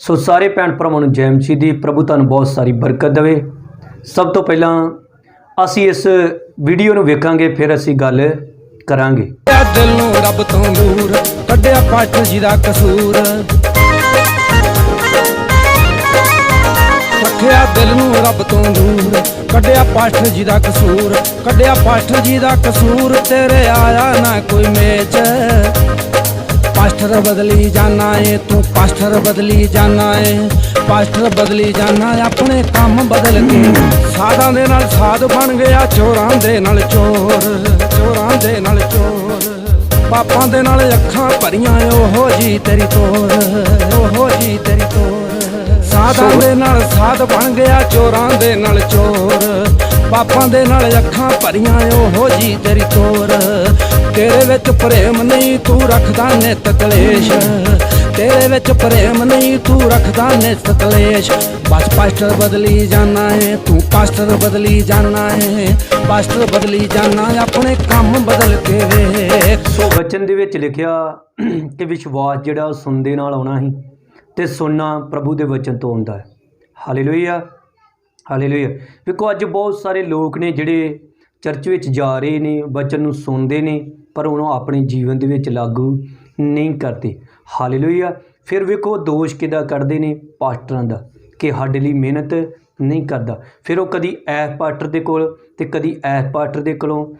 ਸੋ ਸਾਰੇ ਭੈਣ ਭਰਾਵਾਂ ਨੂੰ ਜੈ ਮਸੀਹ ਦੀ ਪ੍ਰਭੂ ਤੁਹਾਨੂੰ ਬਹੁਤ ਸਾਰੀ ਬਰਕਤ ਦੇਵੇ। ਸਭ ਤੋਂ ਪਹਿਲਾਂ ਅਸੀਂ ਇਸ ਵੀਡੀਓ ਨੂੰ ਵੇਖਾਂਗੇ, ਫਿਰ ਅਸੀਂ ਗੱਲ ਕਰਾਂਗੇ। ਕੱਢਿਆ ਦਿਲ ਨੂੰ ਰੱਬ ਤੋਂ ਦੂਰ, ਕੱਢਿਆ ਪਾਠ ਜੀ ਦਾ ਕਸੂਰ। ਰੱਖਿਆ ਦਿਲ ਨੂੰ ਰੱਬ ਤੋਂ ਦੂਰ, ਕੱਢਿਆ ਪਾਠ ਜੀ ਦਾ ਕਸੂਰ, ਕੱਢਿਆ ਪਾਠ ਜੀ ਦਾ ਕਸੂਰ, ਤੇਰੇ ਆਇਆ ਨਾ ਕੋਈ ਮੇਚ। ਪਾਸਟਰ ਬਦਲੀ ਜਾਣਾ ਏ, ਤੂੰ ਪਾਸਟਰ ਬਦਲੀ ਜਾਣਾ ਏ। ਪਾਸਟਰ ਬਦਲੀ ਜਾਣਾ ਆਪਣੇ ਕੰਮ ਬਦਲ ਕੇ। ਸਾਧਾਂ ਦੇ ਨਾਲ ਸਾਧ ਬਣ ਗਿਆ, ਚੋਰਾਂ ਦੇ ਨਾਲ ਚੋਰ, ਚੋਰਾਂ ਦੇ ਨਾਲ ਚੋਰ। ਪਾਪਾਂ ਦੇ ਨਾਲ ਅੱਖਾਂ ਭਰੀਆਂ ਓਹੋ ਜੀ ਤੇਰੀ ਤੋਰ ਓਹੋ ਜੀ ਤੇਰੀ ਤੋਰ। ਸਾਧਾਂ ਦੇ ਨਾਲ ਸਾਧ ਬਣ ਗਿਆ, ਚੋਰਾਂ ਦੇ ਨਾਲ ਚੋਰ। ਪਾਪਾਂ ਦੇ ਨਾਲ ਅੱਖਾਂ ਭਰੀਆਂ ਓਹੋ ਜੀ ਤੇਰੀ ਤੋਰ ਤੇਰੇ ਵਿੱਚ ਪ੍ਰੇਮ ਨਹੀਂ, ਤੂੰ ਰੱਖਦਾ ਨਿਤ ਕਲੇਸ਼। ਤੇਰੇ ਵਿੱਚ ਪ੍ਰੇਮ ਨਹੀਂ, ਤੂੰ ਰੱਖਦਾ ਨਿਤ ਕਲੇਸ਼। ਬਸ ਪਾਸਟਰ ਬਦਲੀ ਜਾਣਾ ਏ, ਤੂੰ ਪਾਸਟਰ ਬਦਲੀ ਜਾਣਾ ਏ। ਪਾਸਟਰ ਬਦਲੀ ਜਾਣਾ ਆਪਣੇ ਕੰਮ ਬਦਲ ਕੇ ਵੇਖ ਸੋ ਵਚਨ ਦੇ ਵਿੱਚ ਲਿਖਿਆ ਕਿ ਵਿਸ਼ਵਾਸ ਜਿਹੜਾ ਉਹ ਸੁਣਦੇ ਨਾਲ ਆਉਣਾ ਸੀ ਤੇ ਸੁਣਨਾ ਪ੍ਰਭੂ ਦੇ ਵਚਨ ਤੋਂ ਆਉਂਦਾ ਹੈ। ਹਾਲੇਲੂਇਆ। ਹਾਲੇਲੂਇਆ ਵੇਖੋ, ਅੱਜ ਬਹੁਤ ਸਾਰੇ ਲੋਕ ਨੇ ਜਿਹੜੇ ਚਰਚ ਵਿੱਚ ਜਾ ਰਹੇ ਨੇ, ਬਚਨ ਨੂੰ ਸੁਣਦੇ ਨੇ, ਪਰ ਉਹਨੂੰ ਆਪਣੇ ਜੀਵਨ ਦੇ ਵਿੱਚ ਲਾਗੂ ਨਹੀਂ ਕਰਦੇ। ਹਾਲੇਲੂਇਆ ਫਿਰ ਵੇਖੋ, ਦੋਸ਼ ਕਿਹਦਾ ਕੱਢਦੇ ਨੇ ਪਾਸਟਰਾਂ ਦਾ, ਕਿ ਸਾਡੇ ਲਈ ਮਿਹਨਤ ਨਹੀਂ ਕਰਦਾ। ਫਿਰ ਉਹ ਕਦੀ ਐਸ ਪਾਸਟਰ ਦੇ ਕੋਲ ਤੇ ਕਦੀ ਐਸ ਪਾਸਟਰ ਦੇ ਕੋਲੋਂ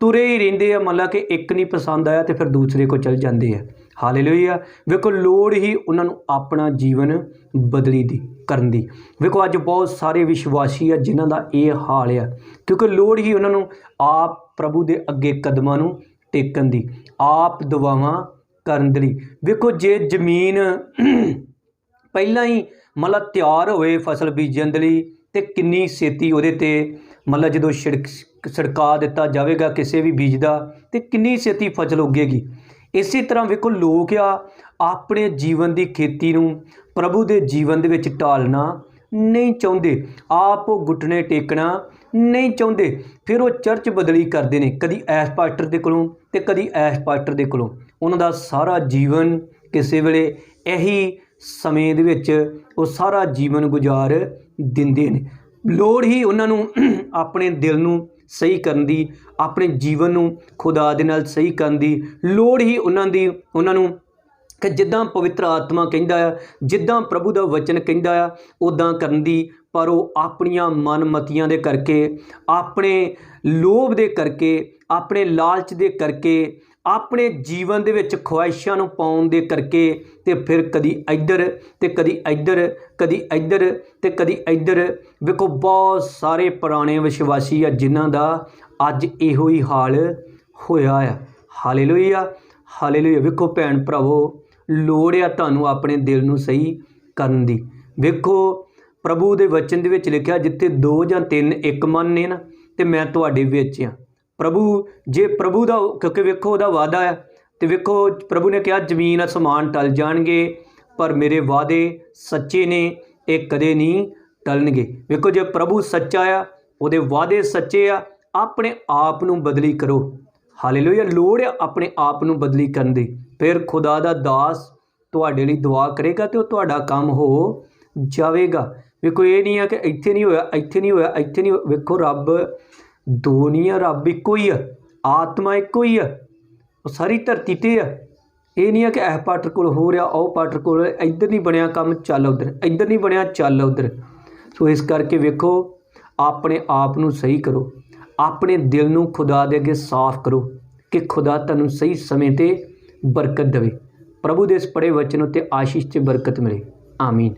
ਤੁਰੇ ਹੀ ਰਹਿੰਦੇ ਆ ਮੰਨ ਲਾ ਕਿ ਇੱਕ ਨਹੀਂ ਪਸੰਦ ਆਇਆ ਤੇ ਫਿਰ ਦੂਸਰੇ ਕੋਲ ਚਲ ਜਾਂਦੇ ਆ। ਹਾਲੇਲੂਇਆ। ਵੇਖੋ, ਲੋੜ ਹੀ ਉਹਨਾਂ ਨੂੰ ਆਪਣਾ ਜੀਵਨ ਬਦਲੀ ਦੀ, ਕਰਨ ਦੀ। ਵੇਖੋ, ਅੱਜ ਬਹੁਤ ਸਾਰੇ ਵਿਸ਼ਵਾਸੀ ਆ ਜਿਨ੍ਹਾਂ ਦਾ ਇਹ ਹਾਲ ਆ। ਕਿਉਂਕਿ ਲੋੜ ਹੀ ਉਹਨਾਂ ਨੂੰ ਆਪ ਪ੍ਰਭੂ ਦੇ ਅੱਗੇ ਕਦਮਾਂ ਨੂੰ ਟੇਕਣ ਦੀ, ਆਪ ਦੁਆਵਾਂ ਕਰਨ ਦੀ ਵੇਖੋ, ਜੇ ਜ਼ਮੀਨ ਪਹਿਲਾਂ ਹੀ ਮਤਲਬ ਤਿਆਰ ਹੋਏ ਫਸਲ ਬੀਜਣ ਦੇ ਲਈ, ਤੇ ਕਿੰਨੀ ਛੇਤੀ ਉਹਦੇ ਤੇ ਮਤਲਬ ਜਦੋਂ ਛਿੜਕ, ਛਿੜਕਾ ਦਿੱਤਾ ਜਾਵੇਗਾ, ਕਿਸੇ ਵੀ ਬੀਜ ਦਾ ਤੇ ਕਿੰਨੀ ਛੇਤੀ ਫਸਲ ਉੱਗੇਗੀ। ਇਸੇ ਤਰ੍ਹਾਂ ਵੇਖੋ ਲੋਕ ਆ, ਆਪਣੇ ਜੀਵਨ ਦੀ ਖੇਤੀ ਨੂੰ ਪ੍ਰਭੂ ਦੇ ਜੀਵਨ ਦੇ ਵਿੱਚ ਢਾਲਣਾ ਨਹੀਂ ਚਾਹੁੰਦੇ। ਆਪ ਉਹ ਗੁੱਟਣੇ ਟੇਕਣਾ ਨਹੀਂ ਚਾਹੁੰਦੇ। ਫਿਰ ਉਹ ਚਰਚ ਬਦਲੀ ਕਰਦੇ ਨੇ, ਕਦੀ ਐਸ ਪਾਸਟਰ ਦੇ ਕੋਲੋਂ ਤੇ ਕਦੀ ਐਸ ਪਾਸਟਰ ਦੇ ਕੋਲੋਂ। ਉਹਨਾਂ ਦਾ ਸਾਰਾ ਜੀਵਨ ਕਿਸੇ ਵੇਲੇ ਇਹੀ ਸਮੇਂ ਦੇ ਵਿੱਚ ਉਹ ਸਾਰਾ ਜੀਵਨ ਗੁਜ਼ਾਰ ਦਿੰਦੇ ਨੇ। ਲੋੜ ਹੀ ਉਹਨਾਂ ਨੂੰ ਆਪਣੇ ਦਿਲ ਨੂੰ ਸਹੀ ਕਰਨ ਦੀ, ਆਪਣੇ ਜੀਵਨ ਨੂੰ ਖੁਦਾ ਦੇ ਨਾਲ ਸਹੀ ਕਰਨ ਦੀ ਲੋੜ ਹੀ ਉਹਨਾਂ ਦੀ, ਉਹਨਾਂ ਨੂੰ ਕਿ ਜਿੱਦਾਂ ਪਵਿੱਤਰ ਆਤਮਾ ਕਹਿੰਦਾ ਆ, ਜਿੱਦਾਂ ਪ੍ਰਭੂ ਦਾ ਵਚਨ ਕਹਿੰਦਾ ਆ ਉਦਾਂ ਕਰਨ ਦੀ, ਪਰ ਉਹ ਆਪਣੀਆਂ ਮਨਮਤੀਆਂ ਦੇ ਕਰਕੇ, ਆਪਣੇ ਲੋਭ ਦੇ ਕਰਕੇ, ਆਪਣੇ ਲਾਲਚ ਦੇ ਕਰਕੇ ਆਪਣੇ ਜੀਵਨ ਦੇ ਵਿੱਚ ਖੁਆਇਸ਼ਾਂ ਨੂੰ ਪਾਉਣ ਦੇ ਕਰਕੇ ਤੇ ਫਿਰ ਕਦੀ ਇੱਧਰ ਤੇ ਕਦੀ ਇੱਧਰ ਕਦੀ ਇੱਧਰ ਤੇ ਕਦੀ ਇੱਧਰ। ਵੇਖੋ, ਬਹੁਤ ਸਾਰੇ ਪੁਰਾਣੇ ਵਿਸ਼ਵਾਸੀ ਆ ਜਿਨ੍ਹਾਂ ਦਾ ਅੱਜ ਇਹੋ ਹੀ ਹਾਲ ਹੋਇਆ ਆ। Hallelujah hallelujah. ਵੇਖੋ ਭੈਣ ਭਰਾਵੋ, ਲੋੜ ਆ ਤੁਹਾਨੂੰ ਆਪਣੇ ਦਿਲ ਨੂੰ ਸਹੀ ਕਰਨ ਦੀ। ਵੇਖੋ, ਪ੍ਰਭੂ ਦੇ ਵਚਨ ਦੇ ਵਿੱਚ ਲਿਖਿਆ, ਜਿੱਥੇ ਦੋ ਜਾਂ ਤਿੰਨ ਇੱਕ ਮਨ ਨੇ ਨਾ, ਤੇ ਮੈਂ ਤੁਹਾਡੇ ਵਿੱਚ ਆ। ਪ੍ਰਭੂ, ਜੇ ਪ੍ਰਭੂ ਦਾ ਕਿਉਂਕਿ ਵੇਖੋ ਉਹਦਾ ਵਾਅਦਾ ਹੈ ਤੇ ਵੇਖੋ ਪ੍ਰਭੂ ਨੇ ਕਿਹਾ, ਜ਼ਮੀਨ ਅਸਮਾਨ ਟਲ ਜਾਣਗੇ, ਪਰ ਮੇਰੇ ਵਾਅਦੇ ਸੱਚੇ ਨੇ, ਇਹ ਕਦੇ ਨਹੀਂ ਟਲਣਗੇ। ਵੇਖੋ, ਜੇ ਪ੍ਰਭੂ ਸੱਚਾ ਆ, ਉਹਦੇ ਵਾਅਦੇ ਸੱਚੇ ਆ, ਆਪਣੇ ਆਪ ਨੂੰ ਬਦਲੀ ਕਰੋ। ਹਾਲੇਲੂਇਆ, ਲੋੜ ਆ ਆਪਣੇ ਆਪ ਨੂੰ ਬਦਲੀ ਕਰਨ ਦੀ। ਫਿਰ ਖੁਦਾ ਦਾ ਦਾਸ ਤੁਹਾਡੇ ਲਈ ਦੁਆ ਕਰੇਗਾ ਤੇ ਉਹ ਤੁਹਾਡਾ ਕੰਮ ਹੋ ਜਾਵੇਗਾ। ਵੇਖੋ, ਇਹ ਨਹੀਂ ਆ ਕਿ ਇੱਥੇ ਨਹੀਂ ਹੋਇਆ, ਇੱਥੇ ਨਹੀਂ ਹੋਇਆ, ਇੱਥੇ ਨਹੀਂ ਵੇਖੋ, ਰੱਬ ਦੋ ਨਹੀਂ ਆ ਰੱਬ ਇੱਕੋ ਹੀ ਆ, ਆਤਮਾ ਇੱਕੋ ਹੀ ਆ, ਉਹ ਸਾਰੀ ਧਰਤੀ ਤੇ ਆ। ਇਹ ਨਹੀਂ ਆ ਕਿ ਇਹ ਪਾਟਰ ਕੋਲ ਹੋ ਰਿਹਾ, ਉਹ ਪਾਟਰ ਕੋਲ, ਇੱਧਰ ਨਹੀਂ ਬਣਿਆ ਕੰਮ, ਚੱਲ ਉਧਰ, ਇੱਧਰ ਨਹੀਂ ਬਣਿਆ, ਚੱਲ ਉਧਰ। ਸੋ ਇਸ ਕਰਕੇ ਵੇਖੋ, ਆਪਣੇ ਆਪ ਨੂੰ ਸਹੀ ਕਰੋ, ਆਪਣੇ ਦਿਲ ਨੂੰ ਖੁਦਾ ਦੇ ਅੱਗੇ ਸਾਫ਼ ਕਰੋ ਕਿ ਖੁਦਾ ਤੁਹਾਨੂੰ ਸਹੀ ਸਮੇਂ ਤੇ ਬਰਕਤ ਦੇਵੇ। ਪ੍ਰਭੂ ਦੇ ਇਸ ਪੜੇ ਵਚਨ ਉਤੇ ਆਸ਼ੀਸ਼ ਤੇ ਬਰਕਤ ਮਿਲੇ। ਆਮੀਨ।